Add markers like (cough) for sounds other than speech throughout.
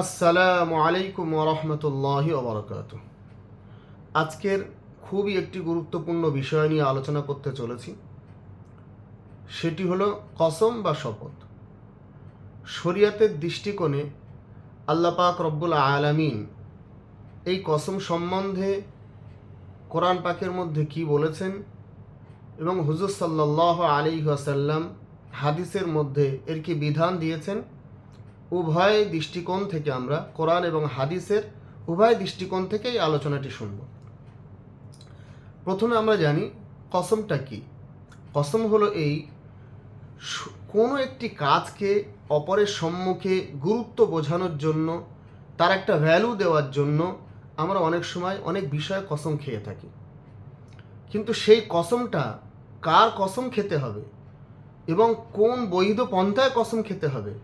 আসসালামু আলাইকুম ওরহমতুল্লাহি ওবরকাত আজকের খুবই একটি গুরুত্বপূর্ণ বিষয় নিয়ে আলোচনা করতে চলেছি। সেটি হলো কসম বা শপথ। শরিয়াতের দৃষ্টিকোণে আল্লাপাক রব্বুল আলামিন এই কসম সম্বন্ধে কোরআন পাকের মধ্যে কি বলেছেন এবং হুজুর সাল্লাহ আলী আসাল্লাম হাদিসের মধ্যে এর কি বিধান দিয়েছেন? উভয় দৃষ্টিকোণ থেকে আমরা কোরআন এবং হাদিসের উভয় দৃষ্টিকোণ থেকে এই আলোচনাটি শুনব। প্রথমে আমরা জানি কসমটা কি। কসম হলো এই কোনো একটি কাজকে অপরের সম্মুখে গুরুত্ব বোঝানোর জন্য, তার একটা ভ্যালু দেওয়ার জন্য আমরা অনেক সময় অনেক বিষয়ে কসম খেয়ে থাকি। কিন্তু সেই কসমটা কার কসম খেতে হবে এবং কোন বৈধ পন্থায় কসম খেতে হবে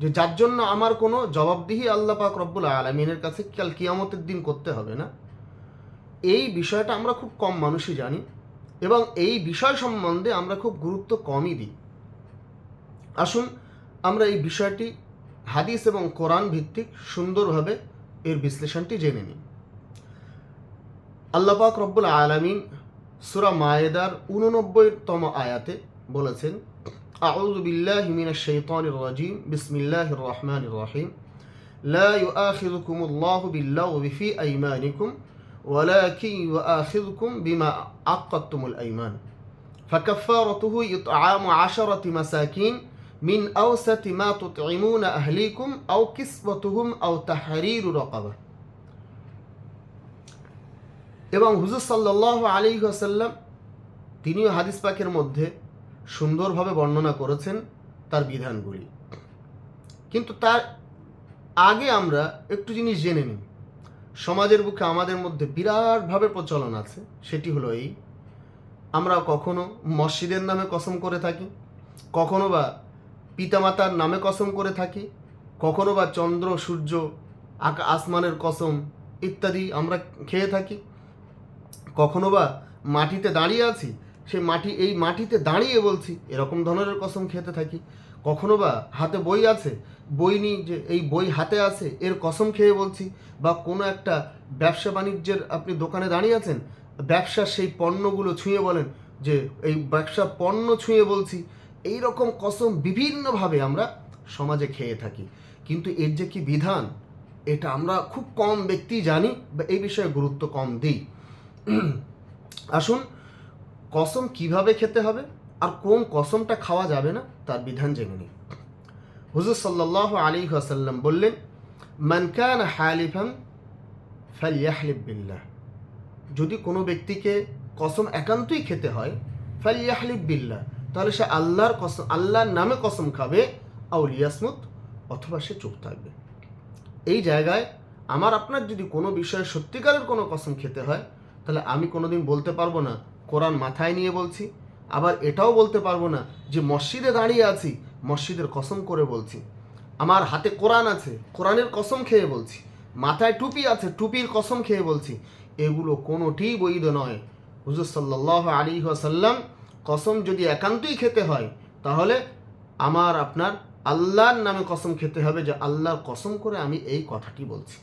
যে যার জন্য আমার কোনো জবাবদিহি আল্লাহ পাক রব্বুল আলমিনের কাছে কাল কিয়ামতের দিন করতে হবে না। এই বিষয়টা আমরা খুব কম মানুষই জানি এবং এই বিষয় সম্বন্ধে আমরা খুব গুরুত্ব কমই দিই। আসুন আমরা এই বিষয়টি হাদিস এবং কোরআন ভিত্তিক সুন্দরভাবে এর বিশ্লেষণটি জেনে নিই। আল্লাহ পাক রব্বুল আলমিন সুরা মায়েদার উননব্বইতম আয়াতে বলেছেন أعوذ بالله من الشيطان الرجيم بسم الله الرحمن الرحيم لا يؤاخذكم الله باللغو في أيمانكم ولكن يؤاخذكم بما عقدتم الأيمان فكفارته إطعام عشرة مساكين من أوسط ما تطعمون أهليكم أو كسوتهم أو تحرير رقبة এবং হুজুর সাল্লাহ আলী আসাল্লাম তিনিও হাদিস পাকের মধ্যে সুন্দরভাবে বর্ণনা করেছেন তার বিধানগুলি। কিন্তু তার আগে আমরা একটু জিনিস জেনে নিই। সমাজের বুকে আমাদের মধ্যে বিরাটভাবে প্রচলন আছে, সেটি হলো এই, আমরা কখনো মসজিদের নামে কসম করে থাকি, কখনো বা পিতামাতার নামে কসম করে থাকি, কখনো বা চন্দ্র, সূর্য, আকা, আসমানের কসম ইত্যাদি আমরা খেয়ে থাকি, কখনো বা মাটিতে দাঁড়িয়ে আছি সে মাটি, এই মাটিতে দাঁড়িয়ে বলছি, এরকম ধরনের কসম খেতে থাকি। কখনো বা হাতে বই আছে? বই নিয়ে যে এই বই হাতে আছে, এর কসম খেয়ে বলছি, বা কোনো একটা ব্যবসা বাণিজ্যের আপনি দোকানে দাঁড়িয়ে আছেন ব্যবসার সেই পণ্যগুলো ছুঁয়ে বলেন, যে এই ব্যবসা পণ্য ছুঁয়ে বলছি, এই রকম কসম বিভিন্নভাবে আমরা সমাজে খেয়ে থাকি। কিন্তু এর যে কি বিধান, এটা আমরা খুব কম ব্যক্তি জানি, বা এই বিষয়ে গুরুত্ব কম দিই। (clears throat) আসুন কসম কীভাবে খেতে হবে আর কোন কসমটা খাওয়া যাবে না, তার বিধান জেনে নিই হুজুর সাল্লাহ আলী আসাল্লাম বললেন মানকান হালিফান ফালিয়াহলিব বিল্লাহ। যদি কোনো ব্যক্তিকে কসম একান্তই খেতে হয় ফালিয়াহলিব বিল্লাহ, তাহলে সে আল্লাহর কসম, আল্লাহর নামে কসম খাবে, আউলিয়াসমুত, অথবা সে চুপ থাকবে। এই জায়গায় আমার আপনার যদি কোনো বিষয়ে সত্যিকারের কোনো কসম খেতে হয়, তাহলে আমি কোনোদিন বলতে পারব না কোরআন মাথায় নিয়ে বলছি, আবার এটাও বলতে পারব না যে মসজিদে দাঁড়িয়ে আছি, মসজিদের কসম করে বলছি। আমার হাতে কোরআন আছে, কোরআনের কসম খেয়ে বলছি। মাথায় টুপি আছে, টুপির কসম খেয়ে বলছি। এগুলো কোনোটিই বৈধ নয়। হুজুর সাল্লাহ আলী সাল্লাম কসম যদি একান্তই খেতে হয়, তাহলে আমার, আপনার আল্লাহর নামে কসম খেতে হবে যে আল্লাহর কসম করে আমি এই কথাটি বলছি।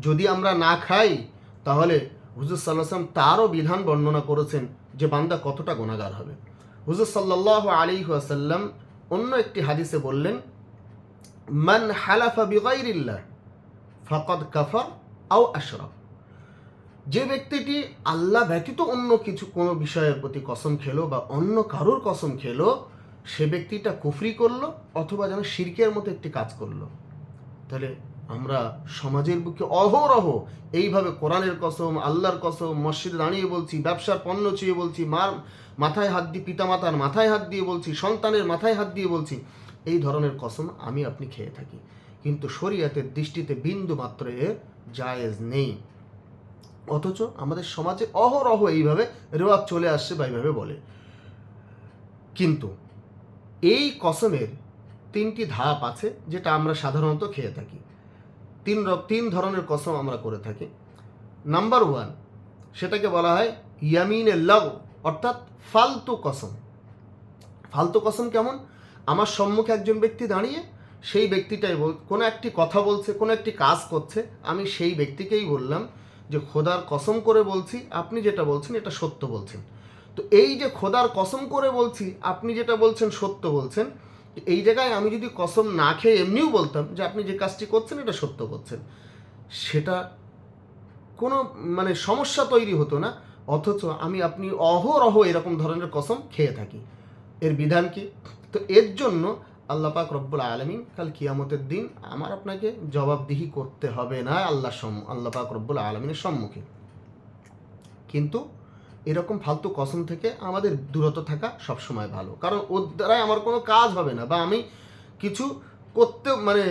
যদি আমরা না খাই, তাহলে হুজুর সাল্লাম তারও বিধান বর্ণনা করেছেন যে বান্দা কতটা গুণাগার হবে। হুজুর সাল্লাহ আলী আসাল্লাম অন্য একটি হাদিসে বললেন, মান হালাফা বিগাইরিল্লাহ ফকদ কাফার আও আশরফ। যে ব্যক্তিটি আল্লাহ ব্যতীত অন্য কিছু কোনো বিষয়ের প্রতি কসম খেলো বা অন্য কারোর কসম খেলো, সে ব্যক্তিটা কুফরি করল অথবা যেন শিরকের মতো একটি কাজ করল। তাহলে আমরা সমাজের বুকে অহরহ এইভাবে কোরআনের কসম, আল্লাহর কসম, মসজিদে দাঁড়িয়ে বলছি, ব্যবসার পণ্য ছুঁয়ে বলছি, মার মাথায় হাত দিয়ে, পিতামাতার মাথায় হাত দিয়ে বলছি, সন্তানের মাথায় হাত দিয়ে বলছি, এই ধরনের কসম আমি আপনি খেয়ে থাকি। কিন্তু শরীয়তের দৃষ্টিতে বিন্দু মাত্র এর জায়েজ নেই। অথচ আমাদের সমাজে অহরহ এইভাবে রেওয়াজ চলে আসছে বা এইভাবে বলে। কিন্তু এই কসমের তিনটি ধাপ আছে যেটা আমরা সাধারণত খেয়ে থাকি। তিন তিন ধরনের কসম আমরা করে থাকি। নাম্বার ওয়ান সেটাকে বলা হয় ইয়ামিনে লগ, অর্থাৎ ফালতু কসম। ফালতু কসম কেমন? আমার সম্মুখে একজন ব্যক্তি দাঁড়িয়ে সেই ব্যক্তিটাই বল, কোনো একটি কথা বলছে, কোনো একটি কাজ করছে, আমি সেই ব্যক্তিকেই বললাম যে খোদার কসম করে বলছি, আপনি যেটা বলছেন এটা সত্য বলছেন। তো এই যে খোদার কসম করে বলছি, আপনি যেটা বলছেন সত্য বলছেন এই জায়গায় আমি যদি কসম না খেয়ে এমনিও বলতাম যে আপনি যে কাজটি করছেন, এটা সত্য করছেন। সেটা কোনো মানে সমস্যা তৈরি হতো না, অথচ আমি আপনি অহরহ এরকম ধরনের কসম খেয়ে থাকি। এর বিধান কি? তো এর জন্য পাক রব্বুল আলমিন কাল কিয়ামতের দিন আমার আপনাকে জবাবদিহি করতে হবে না আল্লাহ সম পাক রব্বুল আলমিনের সম্মুখে। কিন্তু এরকম ফালতু কসম থেকে আমাদের দূরত থাকা সবসময় ভালো। কারণ ওর দ্বারাই আমার কোনো কাজ হবে না বা আমি কিছু করতে মানে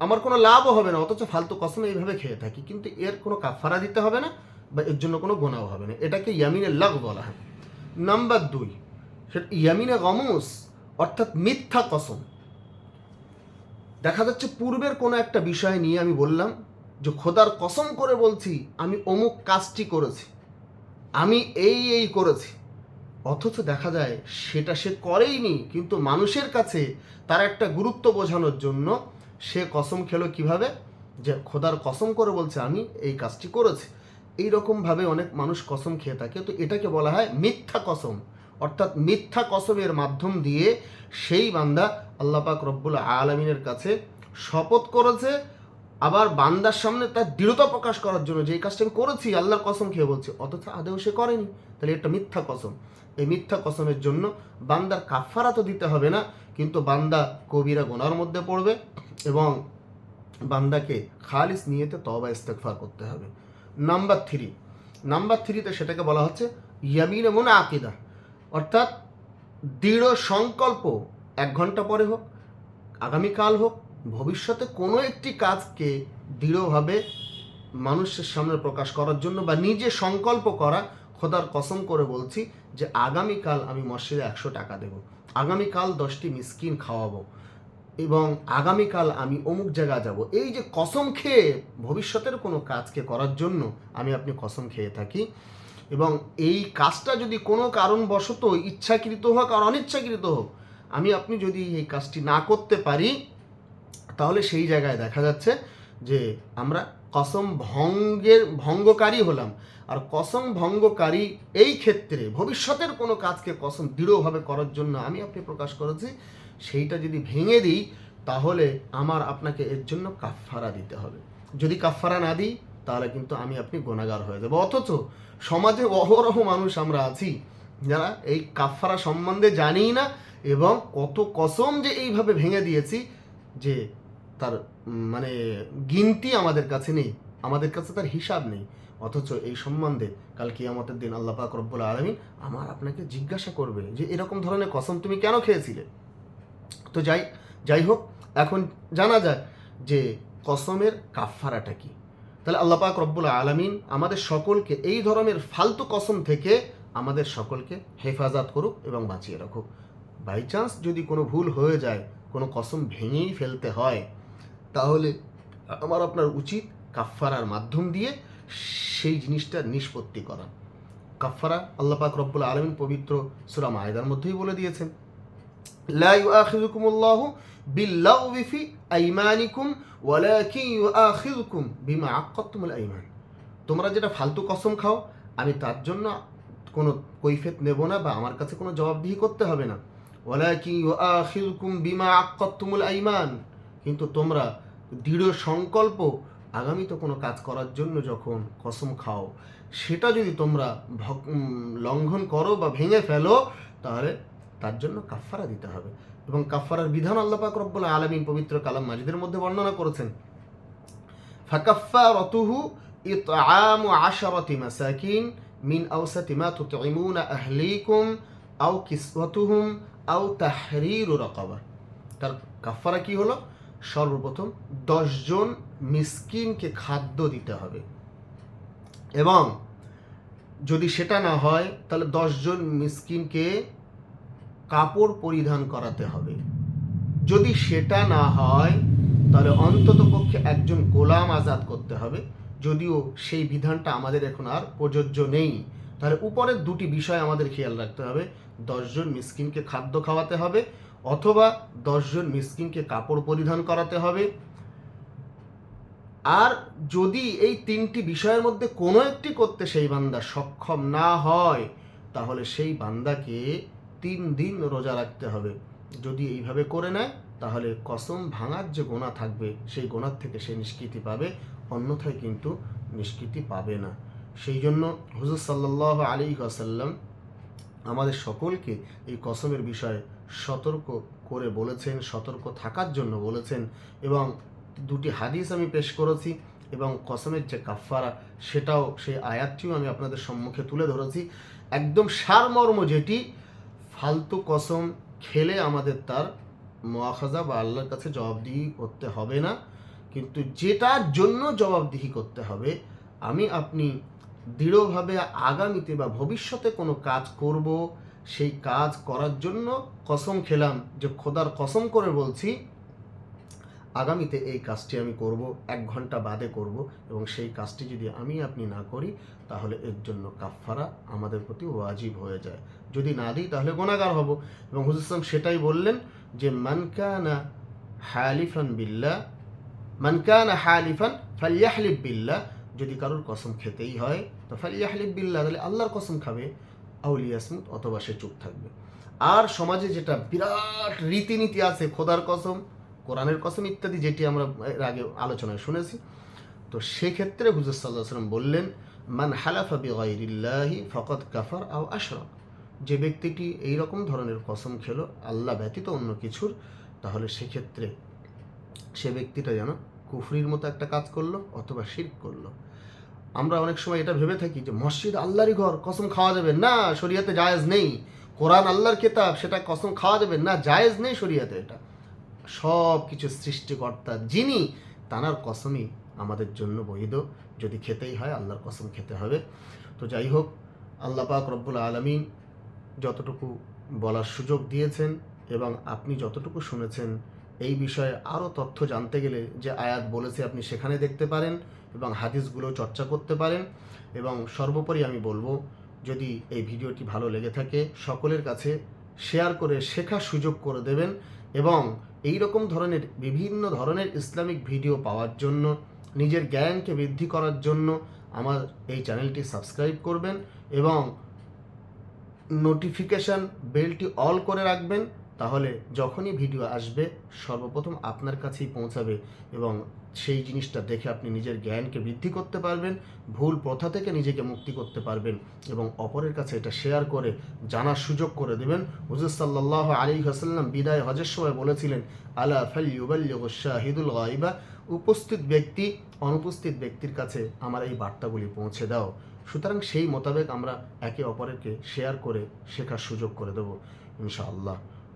আমার কোনো লাভও হবে না, অথচ ফালতু কসম এইভাবে খেয়ে থাকি। কিন্তু এর কোনো কাফারা দিতে হবে না বা এর জন্য কোনো গোনাও হবে না। এটাকে ইয়ামিনের লাগ বলা হয়। নাম্বার দুই সেটা ইয়ামিনে গমস অর্থাৎ মিথ্যা কসম। দেখা যাচ্ছে পূর্বের কোনো একটা বিষয় নিয়ে আমি বললাম যে খোদার কসম করে বলছি, আমি অমুক কাজটি করেছি। আমি এই এই করেছি। অথচ দেখা যায় সেটা সে করেইনি, কিন্তু মানুষের কাছে তার একটা গুরুত্ব বোঝানোর জন্য সে কসম খেলো কীভাবে? যে খোদার কসম করে বলছে, আমি এই কাজটি করেছি। এই রকমভাবে অনেক মানুষ কসম খেয়ে থাকে। তো এটাকে বলা হয় মিথ্যা কসম। অর্থাৎ মিথ্যা কসমের মাধ্যম দিয়ে সেই বান্দা আল্লাপাক রব্বুল আলমিনের কাছে শপথ করেছে আবার বান্দার সামনে তার দৃঢ়তা প্রকাশ করার জন্য যে কাজটা আমি করেছি, আল্লাহর কসম খেয়ে বলছি, অথচ আদেও সে করেনি। তাহলে এটা মিথ্যা কসম। এই মিথ্যা কসমের জন্য বান্দার কাফারা তো দিতে হবে না, কিন্তু বান্দা কবিরা গোনার মধ্যে পড়বে এবং বান্দাকে খালিস নিয়েতে তবা ইস্তেকফার করতে হবে। নাম্বার থ্রি নাম্বার থ্রিতে সেটাকে বলা হচ্ছে ইয়ামিন এমন আকিদা। অর্থাৎ দৃঢ় সংকল্প এক ঘণ্টা পরে হোক, আগামীকাল হোক ভবিষ্যতে কোনো একটি কাজকে দৃঢ়ভাবে মানুষের সামনে প্রকাশ করার জন্য বা নিজে সংকল্প করা খোদার কসম করে বলছি যে আগামীকাল আমি মসজিদে একশো টাকা দেব। আগামীকাল দশটি মিসকিন খাওয়াবো এবং আগামীকাল আমি অমুক জায়গা যাব। এই যে কসম খেয়ে ভবিষ্যতের কোনো কাজকে করার জন্য আমি আপনি কসম খেয়ে থাকি এবং এই কাজটা যদি কোনো কারণবশত ইচ্ছাকৃত হোক আর অনিচ্ছাকৃত হোক, আমি আপনি যদি এই কাজটি না করতে পারি তাহলে সেই জায়গায় দেখা যাচ্ছে যে আমরা কসম ভঙ্গের, ভঙ্গকারী হলাম। আর কসম ভঙ্গকারী এই ক্ষেত্রে ভবিষ্যতের কোনো কাজকে কসম দৃঢ়ভাবে করার জন্য আমি আপনি প্রকাশ করেছি, সেইটা যদি ভেঙে দিই, তাহলে আমার আপনাকে এর জন্য কাফফারা দিতে হবে। যদি কাফফারা না দিই, তাহলে কিন্তু আমি আপনি গোনাগার হয়ে যাব। অথচ সমাজে অহরহ মানুষ আমরা আছি, যারা এই কাফফারা সম্বন্ধে জানি না, এবং কত কসম যে এইভাবে ভেঙে দিয়েছি যে তার মানে গিনতি আমাদের কাছে নেই, আমাদের কাছে তার হিসাব নেই। অথচ এই সম্বন্ধে কাল কিয়ামতের দিন আল্লাহ পাক রব্বুল আলমিন আমার আপনাকে জিজ্ঞাসা করবে যে, এরকম ধরনের কসম তুমি কেন খেয়েছিলে? তো যাই যাই হোক, এখন জানা যায় যে কসমের কাফারাটা কি। তাহলে আল্লাহ পাক রব্বুল আলমিন আমাদের সকলকে এই ধরনের ফালতু কসম থেকে আমাদের সকলকে হেফাজত করুক এবং বাঁচিয়ে রাখুক। বাই চান্স যদি কোনো ভুল হয়ে যায়, কোনো কসম ভেঙেই ফেলতে হয় তাহলে আমার আপনার উচিত কাফফারার মাধ্যম দিয়ে সেই জিনিসটা নিষ্পত্তি করা। কাফফারা আল্লাহ পাক রব্বুল আলমিন পবিত্র সুরা আয়দার মধ্যেই বলে দিয়েছেন। লা ইউআখিযুকুমুল্লাহু বিল্লাগওয়ি ফি আইমানিকুম ওয়ালাকিন ইউআখিযুকুম বিমা আক্কাতুমুল আইমান। তোমরা যেটা ফালতু কসম খাও আমি তার জন্য কোনো কৈফেত নেব না বা আমার কাছে কোনো জবাবদিহি করতে হবে না। ওয়ালাকিন ইউআখিযুকুম বিমা আক্কাতুমুল আইমান। কিন্তু তোমরা দৃঢ় সংকল্প আগামীতে কোনো কাজ করার জন্য যখন কসম খাও, সেটা যদি তোমরা লঙ্ঘন করো বা ভেঙে ফেলো, তাহলে তার জন্য কাফফারা দিতে হবে। এবং কাফফারার বিধান আল্লাহ পাক রব্বুল আলামিন পবিত্র কালাম মাজিদের মধ্যে বর্ণনা করেছেন, ফাকাফফারাতুহু ইতআমু আশারাতি মাসাকিন মিন আওসাতি মা তুতঈমুনা আহলিকুম আও কিসওয়াতুহুম আও তাহরিরু রাকাবা। তার কাফফারা কি হলো? সর্বপ্রথম দশজন মিসকিনকে খাদ্য দিতে হবে। এবং যদি সেটা না হয়, তাহলে দশজন মিসকিনকে কাপড় পরিধান করাতে হবে। যদি সেটা না হয়, তাহলে অন্তত পক্ষে একজন গোলাম আজাদ করতে হবে। যদিও সেই বিধানটা আমাদের এখন আর প্রযোজ্য নেই। তাহলে উপরের দুটি বিষয় আমাদের খেয়াল রাখতে হবে। দশজন মিসকিনকে খাদ্য খাওয়াতে হবে অথবা দশজন মিসকিনকে কাপড় পরিধান করাতে হবে। আর যদি এই তিনটি বিষয়ের মধ্যে কোনো একটি করতে সেই বান্দা সক্ষম না হয়, তাহলে সেই বান্দাকে তিন দিন রোজা রাখতে হবে। যদি এইভাবে করে নেয়, তাহলে কসম ভাঙার যে গোনা থাকবে, সেই গোনার থেকে সে নিষ্কৃতি পাবে, অন্যথায় কিন্তু নিষ্কৃতি পাবে না। সেই জন্য হুজুর সাল্লাহ আলী আসাল্লাম আমাদের সকলকে এই কসমের বিষয়ে সতর্ক করে বলেছেন, সতর্ক থাকার জন্য বলেছেন এবং দুটি হাদিস আমি পেশ করেছি এবং কসমের যে কাফারা সেটাও, সেই আয়াতটিও আমি আপনাদের সম্মুখে তুলে ধরেছি। একদম সারমর্ম যেটি, ফালতু কসম খেলে আমাদের তার মোয়াখাজা বা আল্লাহর কাছে জবাবদিহি করতে হবে না, কিন্তু যেটার জন্য জবাবদিহি করতে হবে, আমি আপনি দৃঢ়ভাবে আগামীতে বা ভবিষ্যতে কোনো কাজ করব সেই কাজ করার জন্য কসম খেলাম যে খোদার কসম করে বলছি, আগামীতে এই কাজটি আমি করব, এক ঘণ্টা বাদে করব এবং সেই কাজটি যদি আমি আপনি না করি, তাহলে এর জন্য কাফফারা আমাদের প্রতি ওয়াজিব হয়ে যায়। যদি না দিই, তাহলে গোনাগার হব। এবং হুজুর ইসলাম সেটাই বললেন যে মানকানা হালিফান বিল্লাহ মানকানা হালিফান ফালিয়াহলিফ বিল্লা যদি কারোর কসম খেতেই হয়, তো ফালিয়াহলিফ বিল্লা তাহলে আল্লাহর কসম খাবে। আউলিয়াসমুত অথবা সে চুপ থাকবে। আর সমাজে যেটা বিরাট রীতিনীতি আছে, খোদার কসম, কোরআনের কসম ইত্যাদি, যেটি আমরা এর আগে আলোচনায় শুনেছি। তো সেক্ষেত্রে হুজুর সাল্লাহ সাল্লাম বললেন, মান হালাফা বিগাইরিল্লাহি ফকত কাফার আও আশরাক। যে ব্যক্তিটি এই রকম ধরনের কসম খেলো, আল্লাহ ব্যতীত অন্য কিছুর, তাহলে সেক্ষেত্রে সে ব্যক্তিটা যেন কুফরির মতো একটা কাজ করল অথবা শিরক করল। আমরা অনেক সময় এটা ভেবে থাকি যে মসজিদ আল্লাহরই ঘর, কসম খাওয়া যাবে। না, শরিয়াতে জায়েজ নেই। কোরআন আল্লাহর কেতাব, সেটা কসম খাওয়া যাবে। না, জায়েজ নেই শরিয়াতে এটা। সব কিছু সৃষ্টিকর্তা যিনি, তানার কসমই আমাদের জন্য বৈধ। যদি খেতেই হয়, আল্লাহর কসম খেতে হবে। তো যাই হোক, আল্লাহ পাক রব্বুল আলমিন যতটুকু বলার সুযোগ দিয়েছেন এবং আপনি যতটুকু শুনেছেন এই বিষয়ে আরও তথ্য জানতে গেলে যে আয়াত বলেছে আপনি সেখানে দেখতে পারেন এবং হাদিসগুলো চর্চা করতে পারেন। এবং সর্বোপরি আমি বলব, যদি এই ভিডিওটি ভালো লেগে থাকে, সকলের কাছে শেয়ার করে শেখার সুযোগ করে দেবেন এবং এই রকম ধরনের বিভিন্ন ধরনের ইসলামিক ভিডিও পাওয়ার জন্য, নিজের জ্ঞানকে বৃদ্ধি করার জন্য আমার এই চ্যানেলটি সাবস্ক্রাইব করবেন এবং নোটিফিকেশান বেলটি অল করে রাখবেন। তাহলে যখনই ভিডিও আসবে, সর্বপ্রথম আপনার কাছেই পৌঁছাবে এবং সেই জিনিসটা দেখে আপনি নিজের জ্ঞানকে বৃদ্ধি করতে পারবেন, ভুল প্রথা থেকে নিজেকে মুক্তি করতে পারবেন এবং অপরের কাছে এটা শেয়ার করে, জানার সুযোগ করে দেবেন। হুজুর সাল্লাহ আলী হাসাল্লাম বিদায় হজের সময় বলেছিলেন, আলা ফালিউবাল্লিগুশাহিদুল গাইবা উপস্থিত ব্যক্তি, অনুপস্থিত ব্যক্তির কাছে আমার এই বার্তাগুলি পৌঁছে দাও। সুতরাং সেই মোতাবেক আমরা একে অপরকে শেয়ার করে শেখার সুযোগ করে দেবো, ইনশাআল্লাহ।